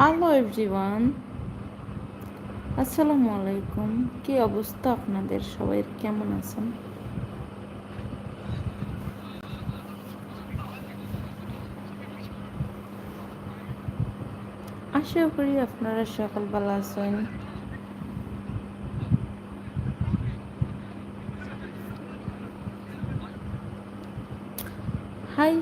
Hello everyone আসসালামু আলাইকুম কি অবস্থা আপনাদের? সবাই কেমন আছেন? আশা করি আপনারা সকালবেলা আছেন। হাই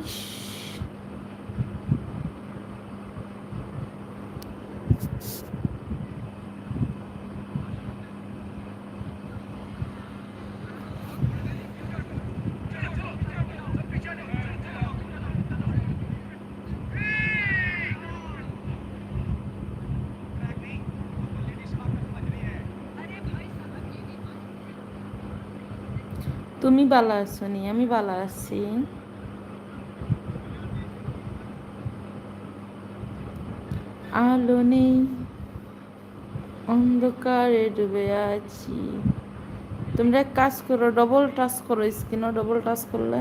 তুমি ভালো আছো নি? আমি ভালো আছি। আলো নেই, অন্ধকারে ডুবে আছি। তোমরা কাজ করো ডবল টাচ করো স্ক্রিনও ডবল টাচ করলে।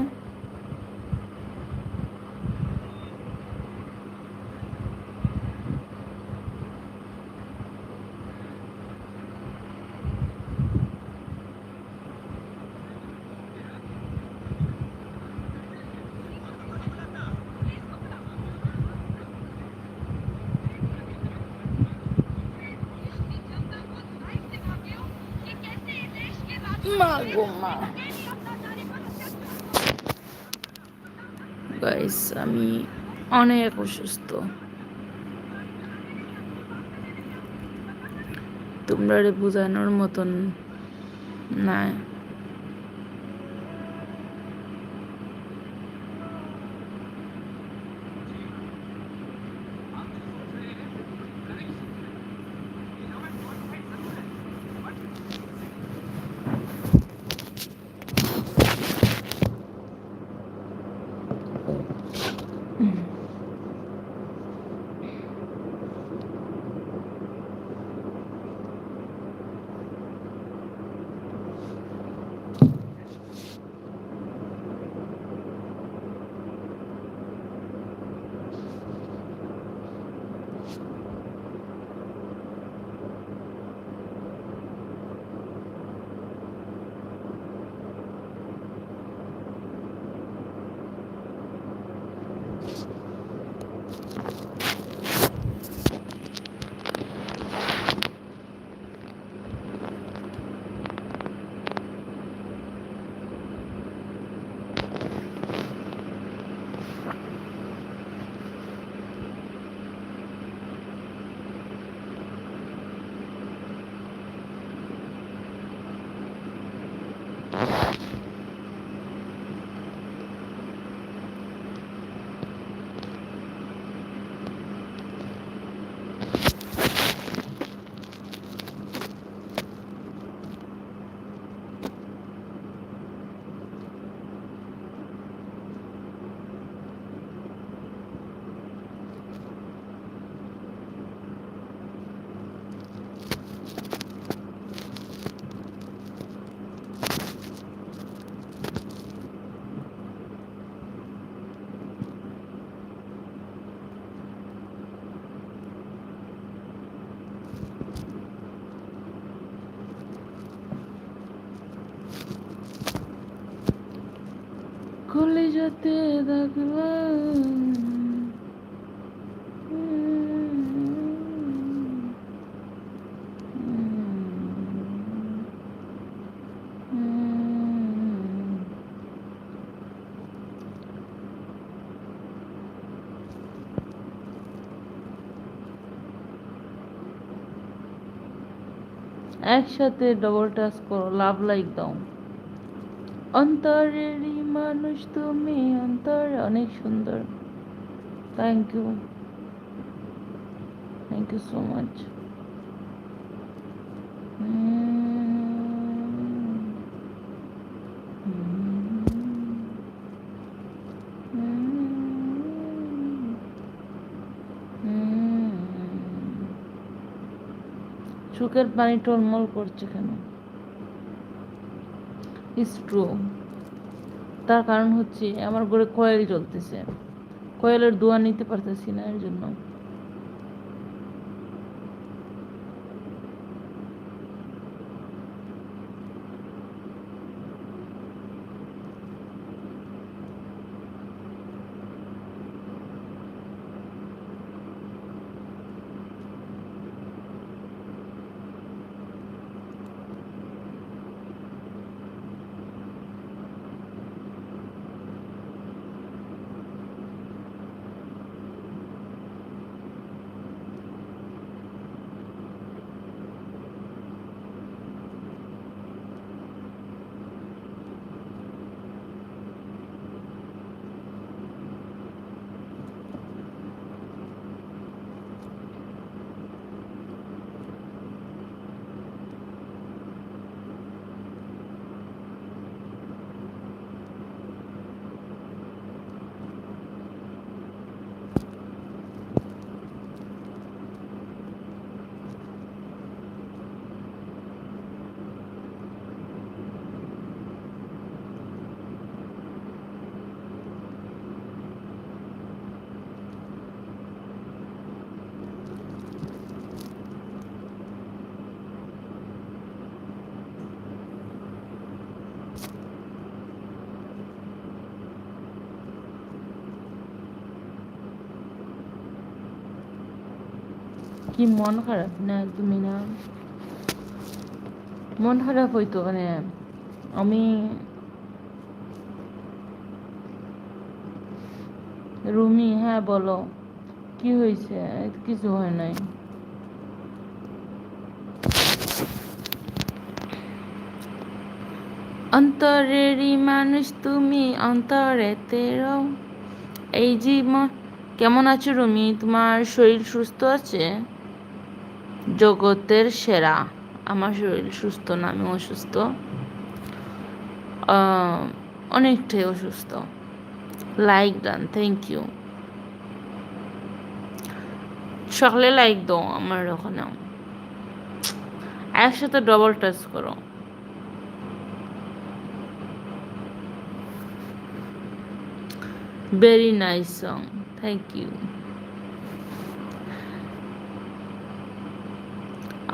গাইস আমি অনেক অসুস্থ। তোমরা বোঝানোর মতন না। একসাথে ডবল টাচ করো লাভ লাইক দাও অন্তরেরই মানুষ, তুমি অন্তর অনেক সুন্দর। Thank you thank you so much চোখের পানি টলমল করছে কেন? ট্রু তার কারণ হচ্ছে আমার ঘরে কয়েল জ্বলতেছে। কয়েলের দোয়া নিতে পারতেছি না এর জন্য। কি মন খারাপ? না, তুমি না। মন খারাপ হইতো মানে আমি রুমি হ্যাঁ বলো। কি হয়েছে? কিছু হয় নাই। অন্তরেরই মানুষ তুমি, অন্তরে তেরো। এই জীবন, কেমন আছো রুমি? তোমার শরীর সুস্থ আছে? জগতের সেরা। আমার শরীর সুস্থ না আমি অসুস্থ। অনেকটাই অসুস্থ। লাইক ডান থ্যাংক ইউ সকালে লাইক দাও আমার ওখানে। একসাথে ডবল টাচ করো। Very nice song thank you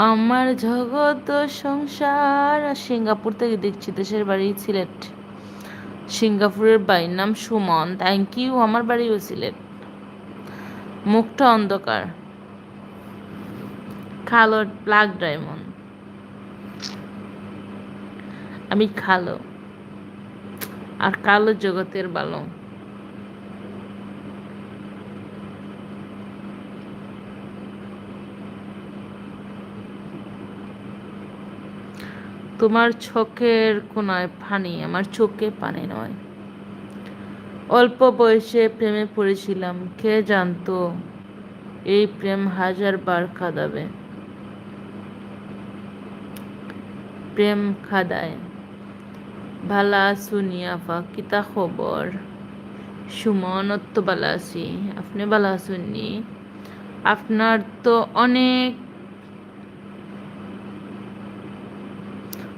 আমার জগত সংসার। সিঙ্গাপুর থেকে দেখছি দেশের বাড়ি সিলেট। সিঙ্গাপুরের বাড়ির নাম সুমন। থ্যাংক ইউ আমার বাড়িও সিলেট। মুখটা অন্ধকার। কালো ব্ল্যাক ডায়মন্ড আমি কালো। আর কালো জগতের ভালো তোমার চোখের কোনায় পানি আমার চোখে পানি নয়। অল্প বয়সে প্রেমে পড়েছিলাম, কে জানতো এই প্রেম হাজার বার কাঁদাবে। প্রেম খাদায় ভালা সুনিয়াফা কিতা খবর সুমন তো ভালো আছি আপনি ভালো আছেননি আপনার তো অনেক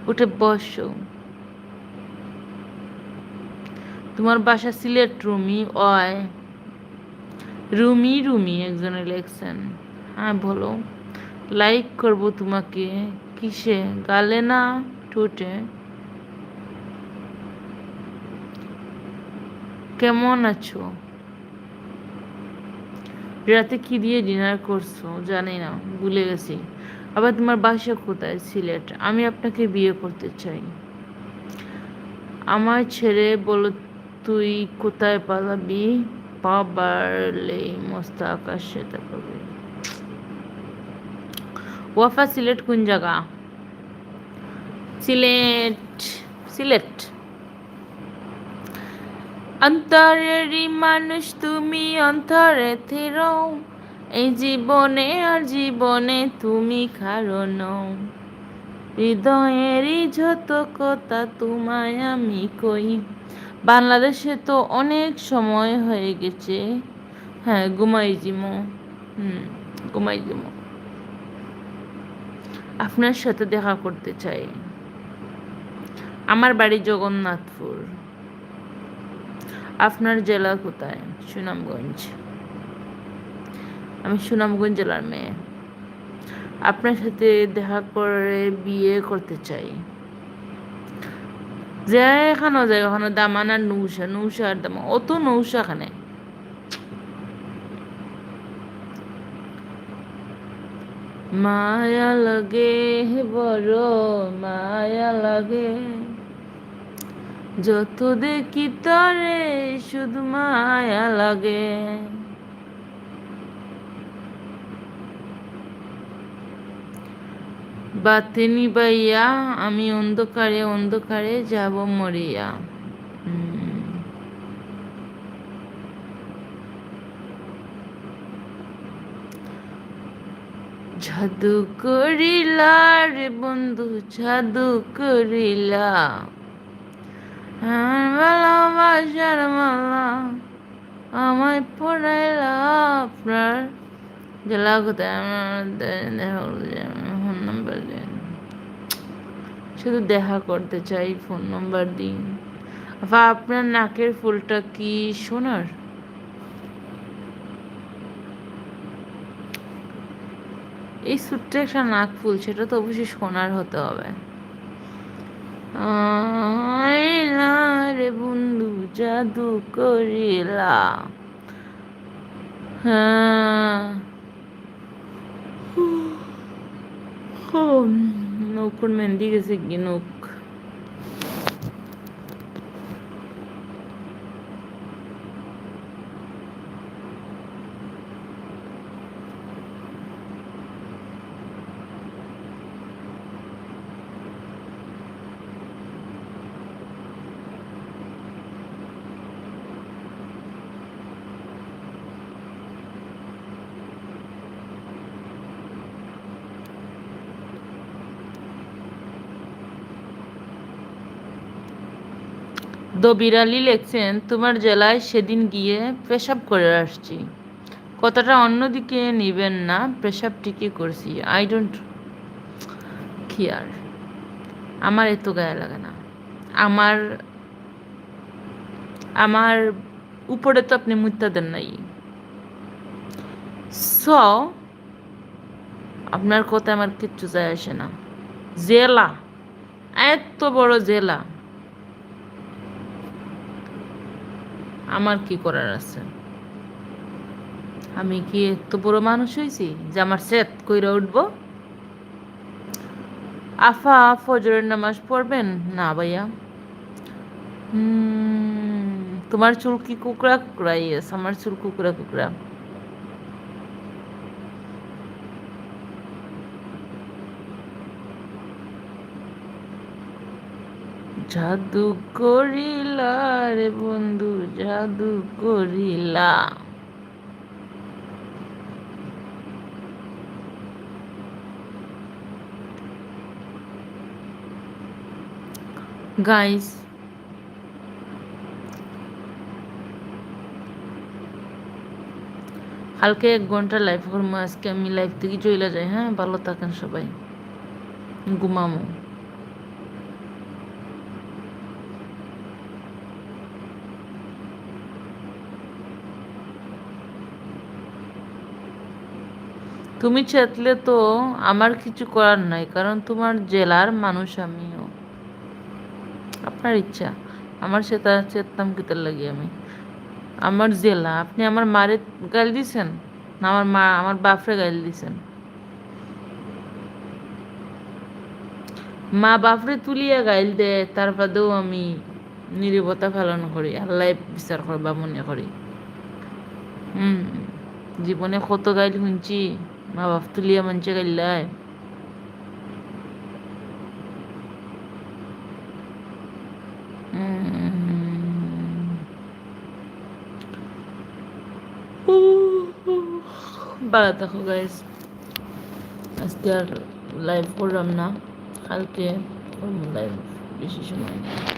উঠে বসো। তোমার বাসা সিলেট, রুমি অয় রুমি রুমি একজনে লেখছেন। হ্যাঁ বলো। লাইক করব তোমাকে। কিসে? গালে না ঠোঁটে? কেমন আছো? রাতে কি দিয়ে ডিনার করছ? জানি না, ভুলে গেছি। আবার তোমার বাসা কোথায়? সিলেট। আমি আপনাকে বিয়ে করতে চাই। আমার ছেড়ে বলো, তুই কোথায় পালাবি? পা বাড়লে মস্ত আকাশে তাকাবি ওয়াফা সিলেট কোন জায়গা? সিলেট সিলেট। অন্তরেরই মানুষ, তুমি অন্তরে থেরো এই জীবনে আর জীবনে তুমি কারণ। হৃদয়েরই যত কথা তোমায় আমি কই? বাংলাদেশে তো অনেক সময় হয়ে গেছে। হ্যাঁ ঘুমাই জিমো। হুম, ঘুমাই জিমো। আপনার সাথে দেখা করতে চাই। আমার বাড়ি জগন্নাথপুর। আপনার জেলা কোথায়? সুনামগঞ্জ। আমি সুনামগঞ্জ জেলার মেয়ে। আপনার সাথে দেখা করে বিয়ে করতে চাই। যে যায় ওখানে দামান আর নৌসা নৌসা আর দামা অত নৌসা এখানে। মায়া লাগে বড়, মায়া লাগে। যত দেখি তরে শুধু মায়া লাগে। বাতি নিবাইয়া আমি অন্ধকারে অন্ধকারে যাব মরিয়া। জাদু করিলা রে বন্ধু, জাদু করিলা। ভালোবাসার মালা আমায় পড়াইলা আপনার। জেলা কোথায় আমার নাম্বার দিন। শুধু দেখা করতে চাই ফোন নাম্বার দিন। বা আপনার নাকের ফুলটা কি সোনার? এই ছোট্ট একটা নাক ফুল, সেটা তো অবশ্যই সোনার হতে হবে। রে বন্ধু জাদু করিলা। হ্যাঁ। উ নৌকুর মেহেন্দি গেছে কি নৌক আলী লেখছেন, তোমার জেলায় সেদিন গিয়ে পেশাব করে আসছি। কথাটা অন্যদিকে নিবেন না, পেশাব ঠিকই করছি। আই ডোন্ট কেয়ার আমার এত গায়ে লাগে না। আমার আমার উপরে তো আপনি মুত্যা দেন নাই। স আপনার কথা আমার কিচ্ছু যায় আসে না। জেলা, এত বড় জেলা। আমার কি করার আছে? আমি কি এত বড় মানুষ হয়েছি যে আমার সেত কইরা উঠবো? আফা, ফজরের নামাজ পড়বেন? না ভাইয়া। তোমার চুল কি কুকড়া কুকুরা ইয়েস আমার চুল কুকড়া কুকড়া। জাদু করিলা রে বন্ধু, জাদু করিলা। গাইস কালকে এক ঘণ্টা লাইভ করব, আজকে আমি লাইভ থেকে চলে যাই হ্যাঁ? ভালো থাকেন সবাই। ঘুমামো। তুমি চেতলে তো আমার কিছু করার নাই, কারণ তোমার জেলার মানুষ আমিও। আপনার ইচ্ছা। আমার সেটা চেততাম কিতার লাগি আমি। আমার জেলা, আপনি আমার মারে গাল দিছেন? না, আমার মা, আমার বাপরে গাল দিছেন? মা বাপরে তুলিয়া গাইল দে তার বাদেও আমি নিরবতা পালন করি, আল্লাহ বিচার করবা মনে করি। হুম, জীবনে কত গাইল শুনছি। মা বাপ তুলিয়া মানুষে গাইল্লায় ভালো থাকো গাইস আজকে আর লাইভ করলাম না কালকে করব লাইভ বেশি সময় নেই।